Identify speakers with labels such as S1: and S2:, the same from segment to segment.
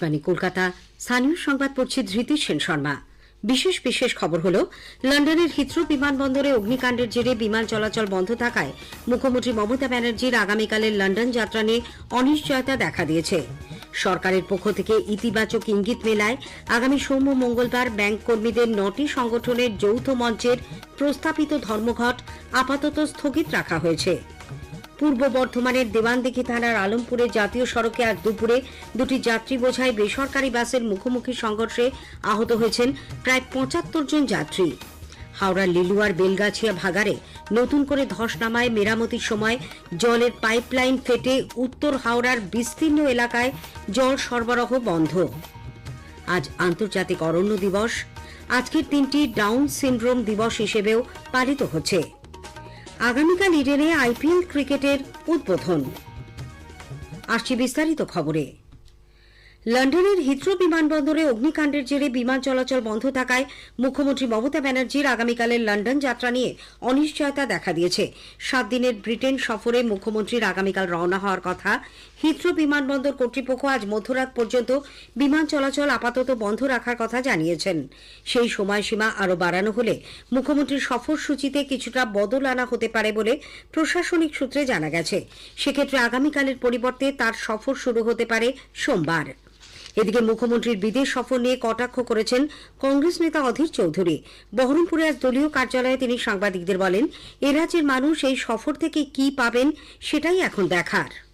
S1: আকাশবাণী, কলকাতা। স্থানীয় সংবাদ পড়ছি ধৃতি সেন শর্মা। বিশেষ বিশেষ খবর হল, লন্ডনের হিথ্রো বিমানবন্দরে অগ্নিকাণ্ডের জেরে বিমান চলাচল বন্ধ থাকায় মুখ্যমন্ত্রী মমতা ব্যানার্জির আগামীকালের লন্ডন যাত্রা নিয়ে অনিশ্চয়তা দেখা দিয়েছে। সরকারের পক্ষ থেকে ইতিবাচক ইঙ্গিত মেলায় আগামী সোম ও মঙ্গলবার ব্যাংক কর্মীদের নটি সংগঠনের যৌথ মঞ্চের প্রস্তাবিত ধর্মঘট আপাতত স্থগিত রাখা হয়েছে। পূর্ব বর্ধমানের দেওয়ানদিঘি থানার আলমপুরে জাতীয় সড়কে আজ দুপুরে দুটি যাত্রী বোঝাই বেসরকারি বাসের মুখোমুখি সংঘর্ষে আহত হয়েছেন প্রায় পঁচাত্তর জন যাত্রী। হাওড়ার লিলুয়ার বেলগাছিয়া ভাগারে নতুন করে ধস নামায় মেরামতির সময় জলের পাইপলাইন ফেটে উত্তর হাওড়ার বিস্তীর্ণ এলাকায় জল সরবরাহ বন্ধ। আজ আন্তর্জাতিক অরণ্য দিবস। আজকের দিনটি ডাউন সিন্ড্রোম দিবস হিসেবেও পালিত হচ্ছে। আগামীকাল ইডেনে আইপিএল ক্রিকেটের উদ্বোধন। আসছি বিস্তারিত খবরে। লন্ডনের হিথ্রো বিমানবন্দরে অগ্নিকাণ্ডের জেরে বিমান চলাচল বন্ধ থাকায় মুখ্যমন্ত্রী মমতা ব্যানার্জির আগামীকালের লন্ডন যাত্রা নিয়ে অনিশ্চয়তা দেখা দিয়েছে। সাত দিনের ব্রিটেন সফরে মুখ্যমন্ত্রীর আগামীকাল রওনা হওয়ার কথা। হিথ্রো বিমানবন্দর কর্তৃপক্ষ আজ মধ্যরাত পর্যন্ত বিমান চলাচল আপাতত বন্ধ রাখার কথা জানিয়েছেন। সেই সময়সীমা আরও বাড়ানো হলে মুখ্যমন্ত্রীর সফরসূচিতে কিছুটা বদল আনা হতে পারে বলে প্রশাসনিক সূত্রে জানা গেছে। সেক্ষেত্রে আগামীকালের পরিবর্তে তার সফর শুরু হতে পারে সোমবার। এদিকে মুখ্যমন্ত্রীর বিদেশ সফর নিয়ে কটাক্ষ করেছেন কংগ্রেস নেতা অধীর চৌধুরী। বহরমপুরে আজ দলীয় কার্যালয়ে তিনি সাংবাদিকদের বলেন, এ রাজ্যের মানুষ এই সফর থেকে কি পাবেন সেটাই এখন দেখার।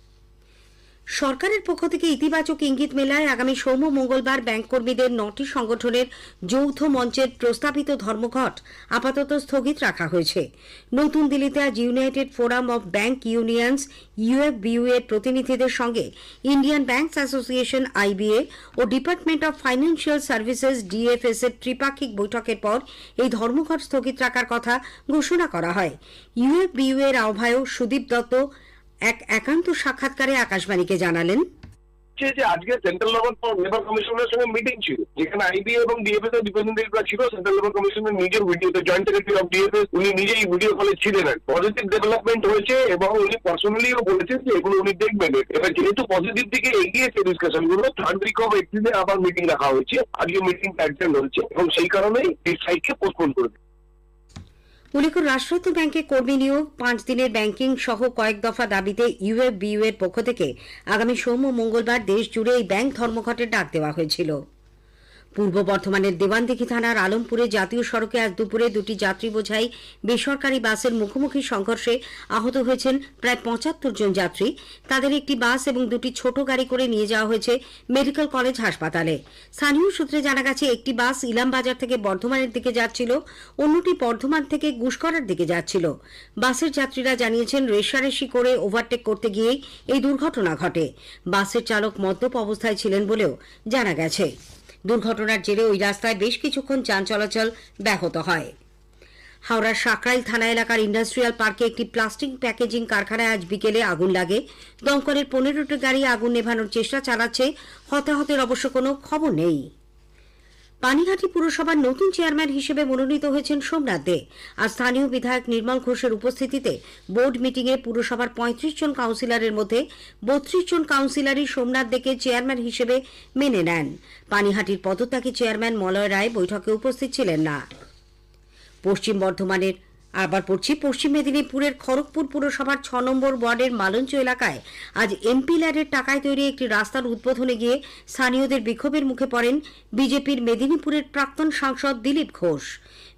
S1: সরকারের পক্ষ থেকে ইতিবাচক ইঙ্গিত মেলায় আগামী সোম মঙ্গলবার ব্যাংক কর্মীদের নটি সংগঠনের যৌথ মঞ্চের প্রস্তাবিত ধর্মঘট আপাতত স্থগিত রাখা হয়েছে। নতুন দিল্লিতে আজ United Forum of Bank Unions, UFBU এর প্রতিনিধিদের সঙ্গে Indian Banks Association, IBA O Department of Financial Services, DFS এর ত্রিপাক্ষিক বৈঠকের পর এই ধর্মঘট স্থগিত রাখার কথা ঘোষণা করা হয়। ইউএফবিইউ এর আহ্বায়ক সুদীপ দত্ত এক একান্ত সাক্ষাৎকারে আকাশবাণীকে জানালেন।
S2: যে আজকে সেন্ট্রাল লেভেল লেবার কমিশনের সঙ্গে মিটিং ছিল, যেখানে আইবিএ এবং ডিএফএস এর রিপ্রেজেন্টেটিভরা ছিল সেন্ট্রাল লেবার কমিশনের নিজের ভিডিওতে জয়েন্ট সেক্রেটারি অফ ডিএফএস উনি নিজেই ভিডিও কলে ছিলেন পজিটিভ ডেভেলপমেন্ট হয়েছে এবং উনি পার্সোনালিও বলেছেন যে এগুলো উনি দেখবেন। এবার যেহেতু পজিটিভ দিকে এগিয়েছে ডিসকাশনগুলো থার্ড উইক অফ এপ্রিলে আবার মিটিং রাখা হয়েছে। আজকে মিটিং অ্যাটেন্ড হয়েছে এবং সেই কারণেই এই সাইডকে পোস্টপোন করে।
S1: উল্লেখ্য রাষ্ট্রায়ত্ত ব্যাংকে কর্মী নিয়োগ, পাঁচ দিনের ব্যাংকিং সহ কয়েক দফা দাবিতে ইউএফবিইউ এর পক্ষ থেকে আগামী সোম ও মঙ্গলবার দেশ জুড়ে এই ব্যাংক ধর্মঘটের ডাক দেওয়া হয়েছিল। পূর্ব বর্ধমানের দেওয়ানদিঘি থানার আলমপুরে জাতীয় সড়কে আজ দুপুরে দুটি যাত্রী বোঝাই বেসরকারি বাসের মুখোমুখি সংঘর্ষে আহত হয়েছেন প্রায় পঁচাত্তর জন যাত্রী। তাদের একটি বাস এবং দুটি ছোট গাড়ি করে নিয়ে যাওয়া হয়েছে মেডিকেল কলেজ হাসপাতালে। স্থানীয় সূত্রে জানা গেছে, একটি বাস ইলামবাজার থেকে বর্ধমানের দিকে যাচ্ছিল, অন্যটি বর্ধমান থেকে গুসকরার দিকে যাচ্ছিল। বাসের যাত্রীরা জানিয়েছেন, রেশারেশি করে ওভারটেক করতে গিয়েই এই দুর্ঘটনা ঘটে। বাসের চালক মদ্যপ অবস্থায় ছিলেন বলেও জানা গেছে। দুর্ঘটনার জেরে ওই রাস্তায় বেশ কিছুক্ষণ যান চলাচল ব্যাহত হয়। হাওড়ার সাকরাইল থানা এলাকার ইন্ডাস্ট্রিয়াল পার্কে একটি প্লাস্টিক প্যাকেজিং কারখানায় আজ বিকেলে আগুন লাগে। দমকলের পনেরোটি গাড়ি আগুন নেভানোর চেষ্টা চালাচ্ছে। হতাহতের অবশ্য কোনো খবর নেই। পানিহাটি পুরসভার নতুন চেয়ারম্যান হিসেবে মনোনীত হয়েছেন সোমনাথ দে। আর স্থানীয় বিধায়ক নির্মল ঘোষের উপস্থিতিতে বোর্ড মিটিংয়ে পুরসভার পঁয়ত্রিশ জন কাউন্সিলরের মধ্যে বত্রিশ জন কাউন্সিলরই সোমনাথ দেকে চেয়ারম্যান হিসেবে মেনে নেন। পানিহাটির পদত্যাগী চেয়ারম্যান মলয় রায় বৈঠকে উপস্থিত ছিলেন না। পশ্চিম বর্ধমানের আবার পড়ছি, পশ্চিম মেদিনীপুরের খড়গপুর পুরসভার ছ নম্বর ওয়ার্ডের মালঞ্চ এলাকায় আজ এমপি ল্যাডের টাকায় তৈরি একটি রাস্তার উদ্বোধনে গিয়ে স্থানীয়দের বিক্ষোভের মুখে পড়েন বিজেপির মেদিনীপুরের প্রাক্তন সাংসদ দিলীপ ঘোষ।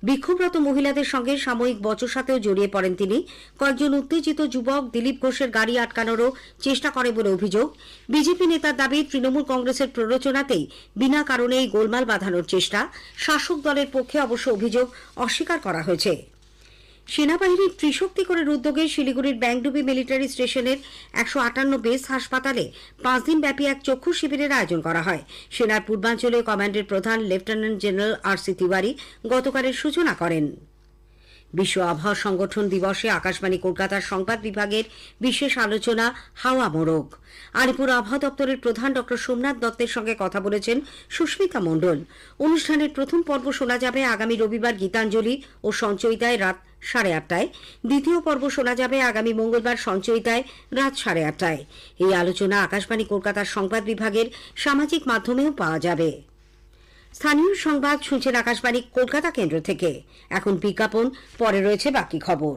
S1: বিক্ষোভরত মহিলাদের সঙ্গে সাময়িক বচসাতেও জড়িয়ে পড়েন তিনি। কয়েকজন উত্তেজিত যুবক দিলীপ ঘোষের গাড়ি আটকানোরও চেষ্টা করে বলে অভিযোগ। বিজেপি নেতার দাবি, তৃণমূল কংগ্রেসের প্ররোচনাতেই বিনা কারণে এই গোলমাল বাঁধানোর চেষ্টা। শাসক দলের পক্ষে অবশ্য অভিযোগ অস্বীকার করা হয়েছে। সেনাবাহিনীর ত্রিশক্তি করে উদ্যোগে শিলিগুড়ির ব্যাংডুবি মিলিটারি স্টেশনের একশো আটান্ন বেস হাসপাতালে পাঁচ দিন ব্যাপী এক চক্ষু শিবিরের আয়োজন করা হয়। সেনার পূর্বাঞ্চলীয় কমান্ডের প্রধান lieutenant general R C Tiwari গতকালের সূচনা করেন। বিশ্ব আবহাওয়া সংগঠন দিবসে আকাশবাণী কলকাতার সংবাদ বিভাগের বিশেষ আলোচনা হাওয়া মোড়ক। আলিপুর আবহাওয়া দপ্তরের প্রধান ডক্টর সোমনাথ দত্তের সঙ্গে কথা বলেছেন সুস্মিতা মণ্ডল। অনুষ্ঠানের প্রথম পর্ব শোনা যাবে আগামী রবিবার গীতাঞ্জলি ও সঞ্চয়িতায় রাত সাড়ে আটটায়। দ্বিতীয় পর্ব শোনা যাবে আগামী মঙ্গলবার সঞ্চয়িতায় রাত সাড়ে আটটায়। এই আলোচনা আকাশবাণী কলকাতার সংবাদ বিভাগের সামাজিক মাধ্যমেও পাওয়া যাবে। স্থানীয় সংবাদ শুনছেন আকাশবাণী কলকাতা কেন্দ্র থেকে। এখন বিজ্ঞাপন পরে রয়েছে বাকি খবর।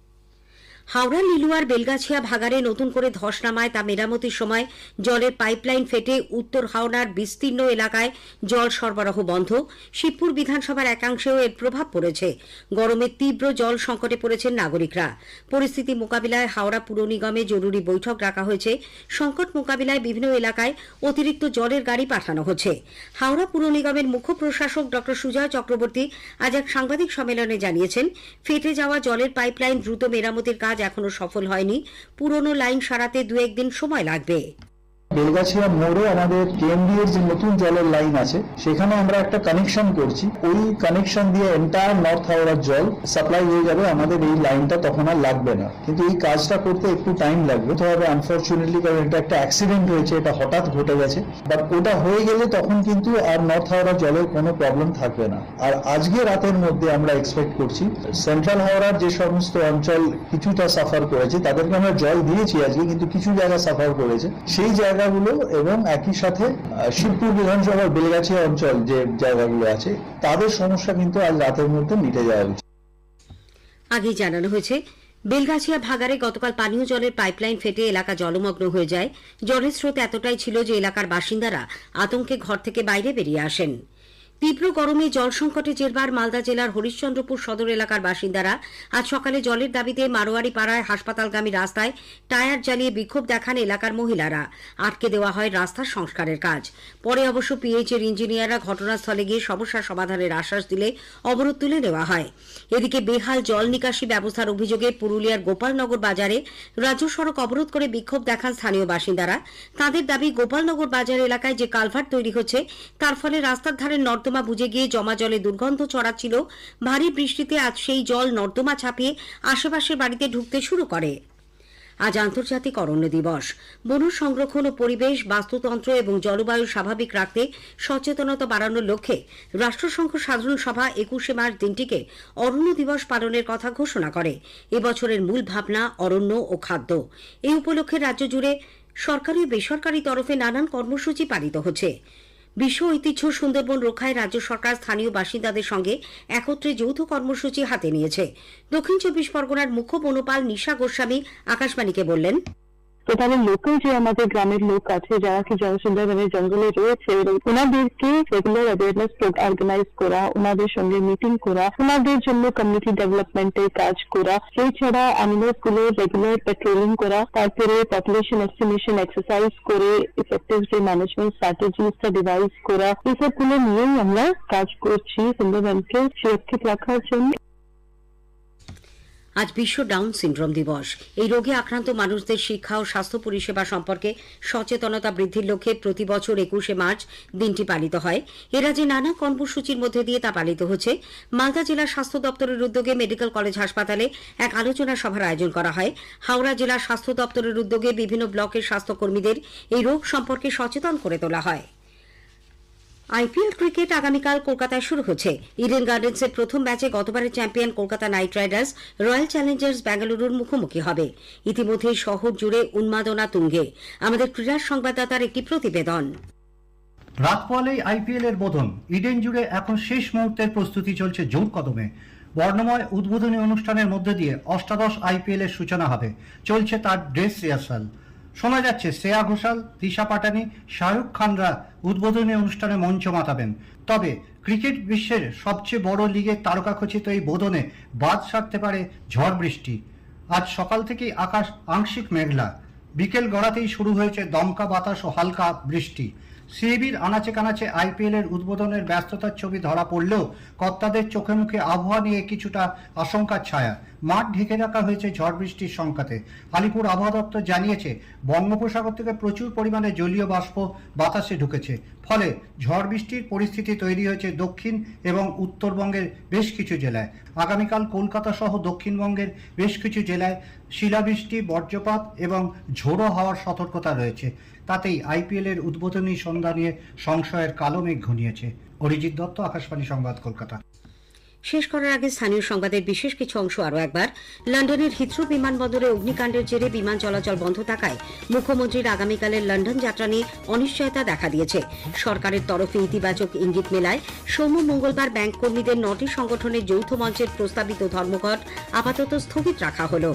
S1: হাওড়া, লিলুয়ার, বেলগাছিয়া ভাগাড়ে নতুন করে ধস নামায় তা মেরামতির সময় জলের পাইপলাইন ফেটে উত্তর হাওড়ার বিস্তীর্ণ এলাকায় জল সরবরাহ বন্ধ। শিবপুর বিধানসভার একাংশেও এর প্রভাব পড়েছে। গরমে তীব্র জল সংকটে পড়েছেন নাগরিকরা। পরিস্থিতি মোকাবিলায় হাওড়া পুর নিগমে জরুরি বৈঠক রাখা হয়েছে। সংকট মোকাবিলায় বিভিন্ন এলাকায় অতিরিক্ত জলের গাড়ি পাঠানো হচ্ছে। হাওড়া পুর নিগমের মুখ্য প্রশাসক ড. সুজয় চক্রবর্তী আজ এক সাংবাদিক সম্মেলনে জানিয়েছেন, ফেটে যাওয়া জলের পাইপলাইন দ্রুত মেরামতির কাজ এখনও সফল হয়নি। পুরনো লাইন সারাতে দু একদিন সময় লাগবে।
S3: বেলগাছিয়া মোড়ে আমাদের কেএমডি এর যে নতুন জলের লাইন আছে, সেখানে আমরা একটা কানেকশন করছি। ওই কানেকশন দিয়ে এন্টায়ার নর্থ হাওড়ার জল সাপ্লাই হয়ে যাবে। আমাদের এই লাইনটা তখন আর লাগবে না। কিন্তু এই কাজটা করতে একটু টাইম লাগবে। তবে আনফর্চুনেটলি কারণ এটা একটা অ্যাক্সিডেন্ট হয়েছে, এটা হঠাৎ ঘটে গেছে। বাট ওটা হয়ে গেলে তখন কিন্তু আর নর্থ হাওড়া জলের কোনো প্রবলেম থাকবে না। আর আজকে রাতের মধ্যে আমরা এক্সপেক্ট করছি সেন্ট্রাল হাওড়ার যে সমস্ত অঞ্চল কিছুটা সাফার করেছে, তাদেরকে আমরা জল দিয়েছি আজকে, কিন্তু কিছু জায়গা সাফার করেছে। সেই জায়গাগুলো এবং একই সাথে শিবপুর বিধানসভার বেলগাছিয়া অঞ্চল যে জায়গাগুলো আছে, তাদের সমস্যা কিন্তু আজ রাতের মধ্যে মিটে যাওয়া উচিত।
S1: আগেই জানানো হয়েছে, বেলগাছিয়া ভাগারে গতকাল পানীয় জলের পাইপলাইন ফেটে এলাকা জলমগ্ন হয়ে যায়। জলের স্রোত এতটাই ছিল যে এলাকার বাসিন্দারা আতঙ্কে ঘর থেকে বাইরে বেরিয়ে আসেন। তীব্র গরমে জল সংকটে জেরবার মালদা জেলার হরিশ্চন্দ্রপুর সদর এলাকার বাসিন্দারা। আজ সকালে জলের দাবিতে মারোয়ারি পাড়ায় হাসপাতালগামী রাস্তায় টায়ার জ্বালিয়ে বিক্ষোভ দেখান এলাকার মহিলারা। আটকে দেওয়া হয় রাস্তার সংস্কারের কাজ। পরে অবশ্য পিএইচ এর ইঞ্জিনিয়াররা ঘটনাস্থলে গিয়ে সমস্যা সমাধানের আশ্বাস দিলে অবরোধ তুলে নেওয়া হয়। এদিকে বেহাল জল নিকাশি ব্যবস্থার অভিযোগে পুরুলিয়ার গোপালনগর বাজারে রাজ্য সড়ক অবরোধ করে বিক্ষোভ দেখান স্থানীয় বাসিন্দারা। তাদের দাবি, গোপালনগর বাজার এলাকায় যে কালভার্ট তৈরি হচ্ছে, তার ফলে রাস্তার ধারে নর্দমা বুঝে গিয়ে জমা জলে দুর্গন্ধ ছড়াচ্ছিল। ভারী বৃষ্টিতে আজ সেই জল নর্দমা ছাপিয়ে আশেপাশের বাড়িতে ঢুকতে শুরু করে। আজ আন্তর্জাতিক অরণ্য দিবস। বন সংরক্ষণ ও পরিবেশ, বাস্তুতন্ত্র এবং জলবায়ু স্বাভাবিক রাখতে সচেতনতা বাড়ানোর লক্ষ্যে রাষ্ট্রসংঘ সাধারণ সভা একুশে মার্চ দিনটিকে অরণ্য দিবস পালনের কথা ঘোষণা করে। এবছরের মূল ভাবনা অরণ্য ও খাদ্য। এই উপলক্ষে রাজ্য জুড়ে সরকারি বেসরকারি তরফে নানান কর্মসূচি পালিত হচ্ছে। বিশ্ব ঐতিহ্য সুন্দরবন রক্ষায় রাজ্য সরকার স্থানীয় বাসিন্দাদের সঙ্গে একত্রে যৌথ কর্মসূচি হাতে নিয়েছে। দক্ষিণ চব্বিশ পরগনার মুখ্য বনপাল নিশা গোস্বামী আকাশবাণীকে বললেন
S4: এখানে লোকাল যে আমাদের গ্রামের লোক আছে যারা কি জন- সুন্দরবনের জঙ্গলে রয়েছে ওনাদেরকে রেগুলার অ্যাওয়ারনেস অর্গানাইজ করা ওনাদের সঙ্গে মিটিং করা ওনাদের জন্য কমিউনিটি ডেভেলপমেন্টের কাজ করা এছাড়া অ্যানিমেলসগুলো রেগুলার পেট্রোলিং করা তারপরে পপুলেশন এস্টিমেশন এক্সারসাইজ করে ইফেক্টিভ যে ম্যানেজমেন্ট স্ট্র্যাটেজিসটা ডিভাইস করা এসবগুলো নিয়েই আমরা কাজ করছি সুন্দরবনকে সুরক্ষিত রাখার জন্য
S1: আজ বিশ্ব ডাউন সিন্ড্রোম দিবস। এই রোগে আক্রান্ত মানুষদের শিক্ষা ও স্বাস্থ্য পরিষেবা সম্পর্কে সচেতনতা বৃদ্ধির লক্ষ্যে প্রতি বছর একুশে মার্চ দিনটি পালিত হয়। এ রাজ্যে নানা কর্মসূচির মধ্যে দিয়ে তা পালিত হচ্ছে। মালদা জেলা স্বাস্থ্য দপ্তরের উদ্যোগে মেডিকেল কলেজ হাসপাতালে এক আলোচনা সভার আয়োজন করা হয়। হাওড়া জেলা স্বাস্থ্য দপ্তরের উদ্যোগে বিভিন্ন ব্লকের স্বাস্থ্যকর্মীদের এই রোগ সম্পর্কে সচেতন করে তোলা হয়। আইপিএল ক্রিকেট আগামীকাল কলকাতায় শুরু হচ্ছে। ইডেন গার্ডেন্সের প্রথম ম্যাচে গতবারের champion Kolkata Knight Riders, Royal Challengers বেঙ্গালুরুর মুখোমুখি হবে। ইতিমধ্যেই শহর জুড়ে উন্মাদনা তুঙ্গে। আমাদের ক্রীড়া সংবাদদাতার একটি প্রতিবেদন।
S5: রাত পোয়ালেই আইপিএল এর বোধন। ইডেন জুড়ে এখন শেষ মুহূর্তের প্রস্তুতি চলছে জোর কদমে। বর্ণময় উদ্বোধনী অনুষ্ঠানের মধ্যে দিয়ে অষ্টাদশ আইপিএল এর সূচনা হবে। চলছে তার ড্রেস রিহার্সাল। শোনা যাচ্ছে শ্রেয়া ঘোষাল দিশা পাটানি, শাহরুখ খানরা উদ্বোধনী অনুষ্ঠানে মঞ্চ মাতাবেন। তবে ক্রিকেট বিশ্বের সবচেয়ে বড় লিগের তারকাখচিত এই বোধনে বাদ সারতে পারে ঝড় বৃষ্টি। আজ সকাল থেকেই আকাশ আংশিক মেঘলা। বিকেল গড়াতেই শুরু হয়েছে দমকা বাতাস ও হালকা বৃষ্টি। সিএবির আনাচে কানাচে আইপিএল এর উদ্বোধনের ব্যস্ততার ছবি ধরা পড়লেও কর্তাদের চোখে মুখে আবহাওয়া নিয়ে কিছুটা আশঙ্কার ছায়া। মাঠ ঢেকে রাখা হয়েছে ঝড় বৃষ্টির সংখ্যাতে আলিপুর আবহাওয়া দপ্তর জানিয়েছে, বঙ্গোপসাগর থেকে প্রচুর পরিমাণে জলীয় বাষ্প বাতাসে ঢুকেছে। ফলে ঝড় বৃষ্টির পরিস্থিতি তৈরি হয়েছে দক্ষিণ এবং উত্তরবঙ্গের বেশ কিছু জেলায়। আগামীকাল কলকাতা সহ দক্ষিণবঙ্গের বেশ কিছু জেলায় শিলাবৃষ্টি, বজ্রপাত এবং ঝোড়ো হওয়ার সতর্কতা রয়েছে। তাতেই আইপিএল এর উদ্বোধনী সন্ধ্যা নিয়ে সংশয়ের কালো মেঘ ঘনিয়েছে। অরিজিৎ দত্ত, আকাশবাণী সংবাদ কলকাতা।
S1: শেষ করার আগে স্থানীয় সংবাদের বিশেষ কিছু অংশ আরও একবার। লন্ডনের হিথ্রো বিমানবন্দরে অগ্নিকাণ্ডের জেরে বিমান চলাচল বন্ধ থাকায় মুখ্যমন্ত্রীর আগামীকালের লন্ডন যাত্রা নিয়ে অনিশ্চয়তা দেখা দিয়েছে। সরকারের তরফে ইতিবাচক ইঙ্গিত মেলায় সোম মঙ্গলবার ব্যাংক কর্মীদের নটি সংগঠনের যৌথ মঞ্চের প্রস্তাবিত ধর্মঘট আপাতত স্থগিত রাখা হলো।